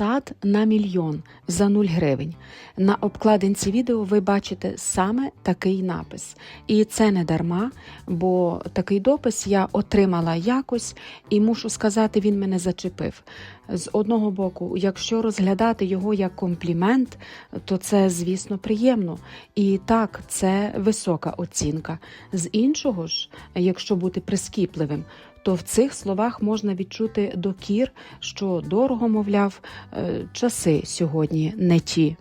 Сад на мільйон за 0 гривень. На обкладинці відео ви бачите саме такий напис. І це не дарма, бо такий допис я отримала якось, і мушу сказати, він мене зачепив. З одного боку, якщо розглядати його як комплімент, то це, звісно, приємно. І так, це висока оцінка. З іншого ж, якщо бути прискіпливим, то в цих словах можна відчути докір, що дорого, мовляв, е, часи сьогодні не ті.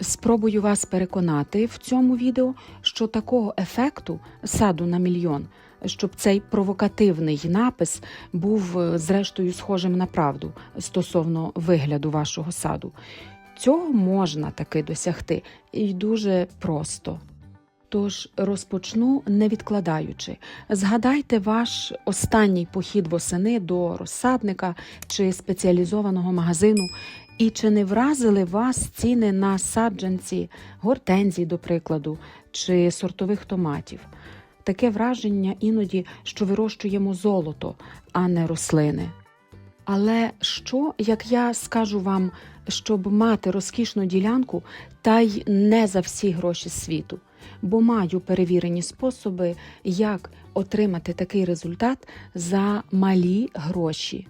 Спробую вас переконати в цьому відео, що такого ефекту саду на мільйон, щоб цей провокативний напис був е, зрештою схожим на правду стосовно вигляду вашого саду. Цього можна таки досягти і дуже просто. Тож розпочну не відкладаючи. Згадайте ваш останній похід восени до розсадника чи спеціалізованого магазину, і чи не вразили вас ціни на саджанці, гортензій, до прикладу, чи сортових томатів? Таке враження іноді, що вирощуємо золото, а не рослини. Але що, як я скажу вам, щоб мати розкішну ділянку, та й не за всі гроші світу? Бо маю перевірені способи, як отримати такий результат за малі гроші.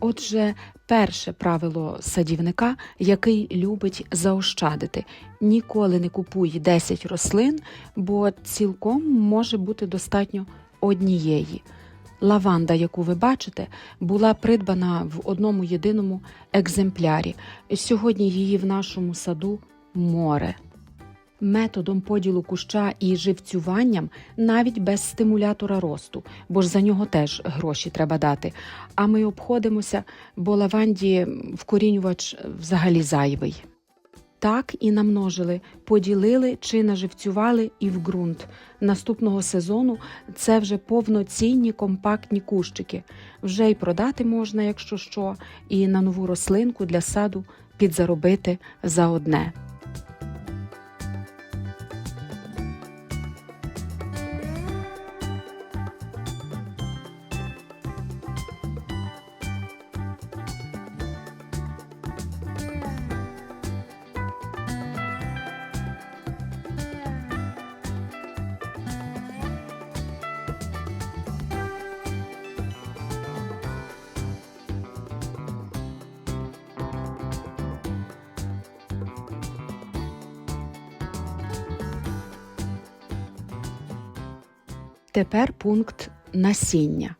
Отже, перше правило садівника, який любить заощадити, ніколи не купуй 10 рослин, бо цілком може бути достатньо однієї. Лаванда, яку ви бачите, була придбана в одному єдиному екземплярі. Сьогодні її в нашому саду море. Методом поділу куща і живцюванням навіть без стимулятора росту, бо ж за нього теж гроші треба дати. А ми обходимося, бо лаванді вкорінювач взагалі зайвий. Так і намножили, поділили чи наживцювали і в ґрунт. Наступного сезону це вже повноцінні компактні кущики. Вже й продати можна, якщо що, і на нову рослинку для саду підзаробити за одне. Тепер пункт насіння.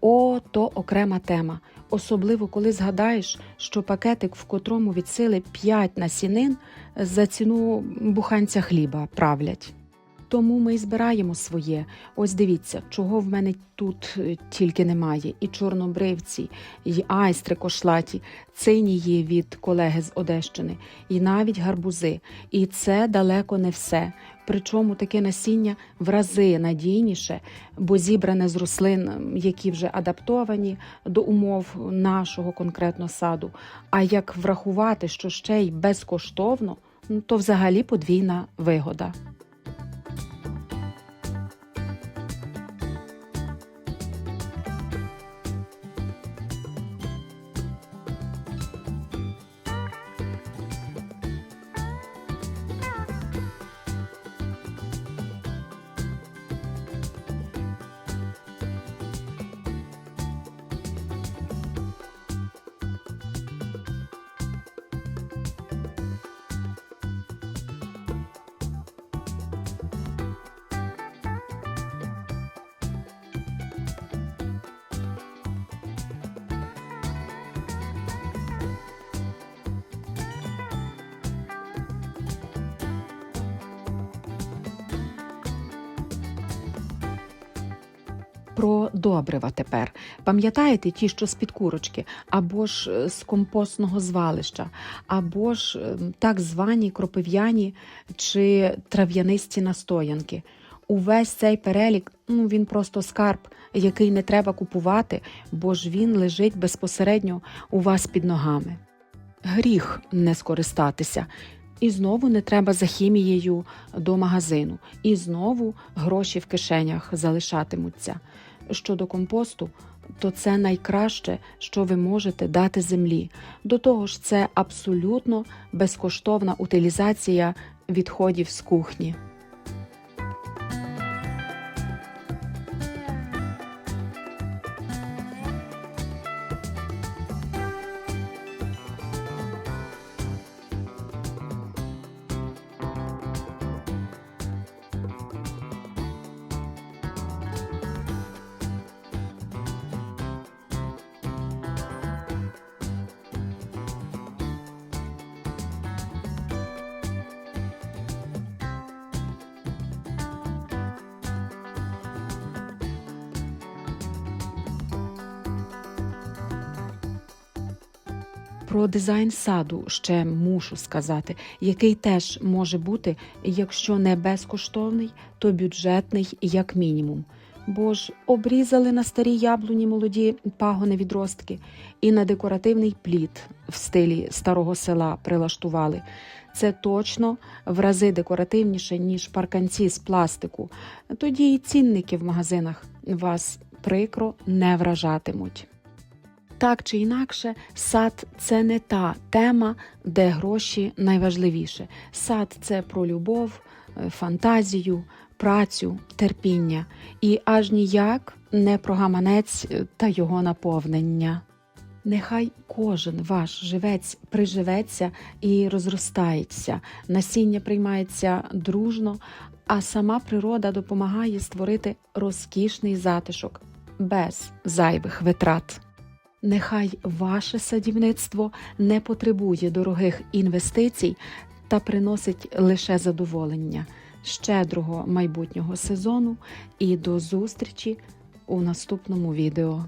О, то окрема тема. Особливо, коли згадаєш, що пакетик, в котрому відсили 5 насінин, за ціну буханця хліба правлять. Тому ми і збираємо своє. Ось дивіться, чого в мене тут е, тільки немає: і чорнобривці, і айстри кошлаті, цинії від колеги з Одещини, і навіть гарбузи. І це далеко не все. Причому таке насіння в рази надійніше, бо зібране з рослин, які вже адаптовані до умов нашого конкретно саду. А як врахувати, що ще й безкоштовно, то взагалі подвійна вигода. Про добрива тепер. Пам'ятаєте ті, що з-під курочки, або ж е, з компостного звалища, або ж е, так звані кропив'яні чи трав'янисті настоянки. Увесь цей перелік ну, він просто скарб, який не треба купувати, бо ж він лежить безпосередньо у вас під ногами. Гріх не скористатися. І знову не треба за хімією до магазину, і знову гроші в кишенях залишатимуться. Щодо компосту, то це найкраще, що ви можете дати землі. До того ж, це абсолютно безкоштовна утилізація відходів з кухні. Про дизайн саду ще мушу сказати, який теж може бути, якщо не безкоштовний, то бюджетний як мінімум. Бо ж обрізали на старі яблуні молоді пагони відростки і на декоративний плід в стилі старого села прилаштували. Це точно в рази декоративніше, ніж парканці з пластику. Тоді і цінники в магазинах вас прикро не вражатимуть. Так чи інакше, сад це не та тема, де гроші найважливіше. Сад це про любов, е, фантазію, працю, терпіння і аж ніяк не про гаманець е, та його наповнення. Нехай кожен ваш живець приживеться і розростається, насіння приймається дружно, а сама природа допомагає створити розкішний затишок без зайвих витрат. Нехай ваше садівництво не потребує дорогих інвестицій та приносить лише задоволення, щедрого майбутнього сезону і до зустрічі у наступному відео.